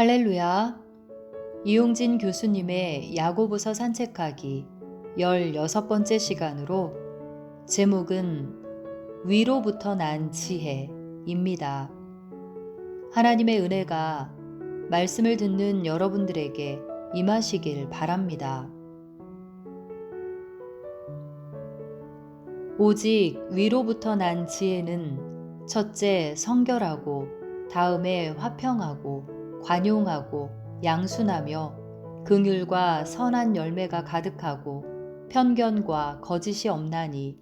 할렐루야. 이용진 교수님의 야고보서 산책하기 16번째 시간으로 제목은 위로부터 난 지혜입니다. 하나님의 은혜가 말씀을 듣는 여러분들에게 임하시길 바랍니다. 오직 위로부터 난 지혜는 첫째 성결하고 다음에 화평하고 관용하고 양순하며 긍휼과 선한 열매가 가득하고 편견과 거짓이 없나니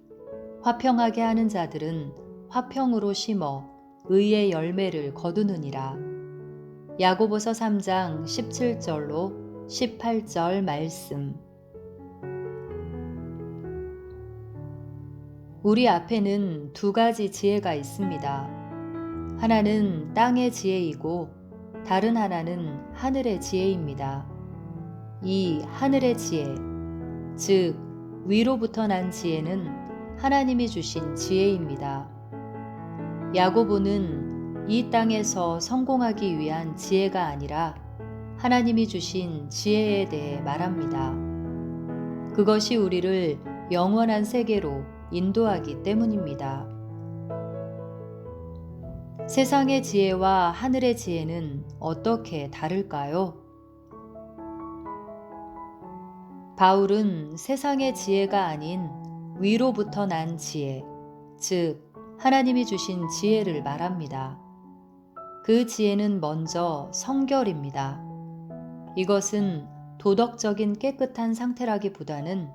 화평하게 하는 자들은 화평으로 심어 의의 열매를 거두느니라. 야고보서 3장 17절로 18절 말씀. 우리 앞에는 두 가지 지혜가 있습니다. 하나는 땅의 지혜이고 다른 하나는 하늘의 지혜입니다. 이 하늘의 지혜, 즉, 위로부터 난 지혜는 하나님이 주신 지혜입니다. 야고보는 이 땅에서 성공하기 위한 지혜가 아니라 하나님이 주신 지혜에 대해 말합니다. 그것이 우리를 영원한 세계로 인도하기 때문입니다. 세상의 지혜와 하늘의 지혜는 어떻게 다를까요? 바울은 세상의 지혜가 아닌 위로부터 난 지혜, 즉, 하나님이 주신 지혜를 말합니다. 그 지혜는 먼저 성결입니다. 이것은 도덕적인 깨끗한 상태라기보다는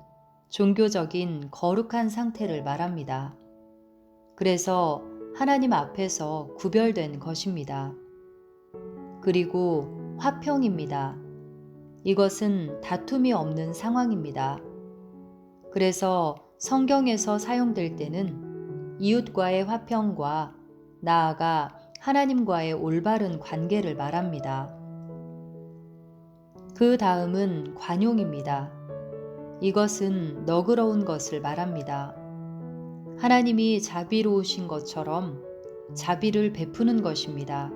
종교적인 거룩한 상태를 말합니다. 그래서 하나님 앞에서 구별된 것입니다. 그리고 화평입니다. 이것은 다툼이 없는 상황입니다. 그래서 성경에서 사용될 때는 이웃과의 화평과 나아가 하나님과의 올바른 관계를 말합니다. 그 다음은 관용입니다. 이것은 너그러운 것을 말합니다. 하나님이 자비로우신 것처럼 자비를 베푸는 것입니다.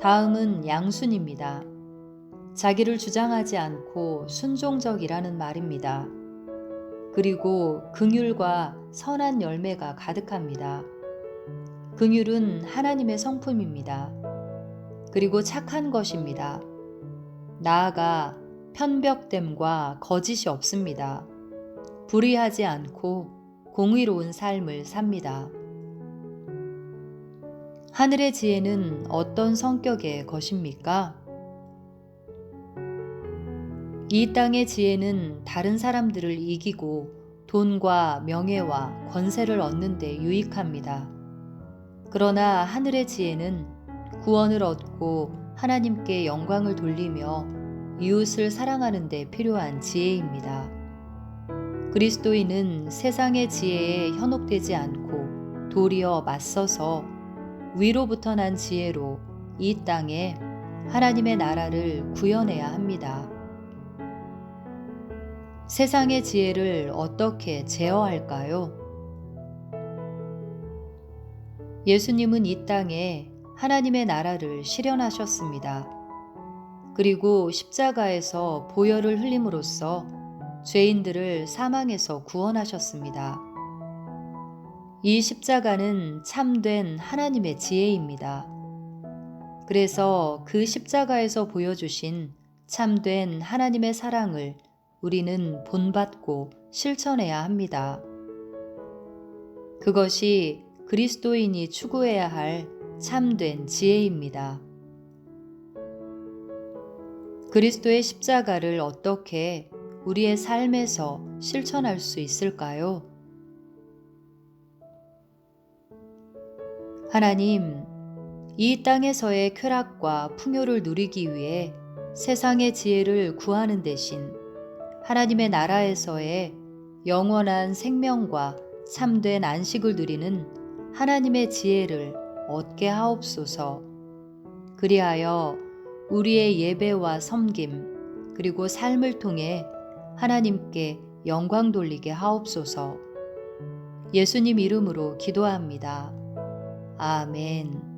다음은 양순입니다. 자기를 주장하지 않고 순종적이라는 말입니다. 그리고 긍휼과 선한 열매가 가득합니다. 긍휼은 하나님의 성품입니다. 그리고 착한 것입니다. 나아가 편벽됨과 거짓이 없습니다. 불의하지 않고 공의로운 삶을 삽니다. 하늘의 지혜는 어떤 성격의 것입니까? 이 땅의 지혜는 다른 사람들을 이기고 돈과 명예와 권세를 얻는 데 유익합니다. 그러나 하늘의 지혜는 구원을 얻고 하나님께 영광을 돌리며 이웃을 사랑하는 데 필요한 지혜입니다. 그리스도인은 세상의 지혜에 현혹되지 않고 도리어 맞서서 위로부터 난 지혜로 이 땅에 하나님의 나라를 구현해야 합니다. 세상의 지혜를 어떻게 제어할까요? 예수님은 이 땅에 하나님의 나라를 실현하셨습니다. 그리고 십자가에서 보혈을 흘림으로써 죄인들을 사망에서 구원하셨습니다. 이 십자가는 참된 하나님의 지혜입니다. 그래서 그 십자가에서 보여주신 참된 하나님의 사랑을 우리는 본받고 실천해야 합니다. 그것이 그리스도인이 추구해야 할 참된 지혜입니다. 그리스도의 십자가를 어떻게 우리의 삶에서 실천할 수 있을까요? 하나님, 이 땅에서의 쾌락과 풍요를 누리기 위해 세상의 지혜를 구하는 대신 하나님의 나라에서의 영원한 생명과 참된 안식을 누리는 하나님의 지혜를 얻게 하옵소서. 그리하여 우리의 예배와 섬김, 그리고 삶을 통해 하나님께 영광 돌리게 하옵소서. 예수님 이름으로 기도합니다. 아멘.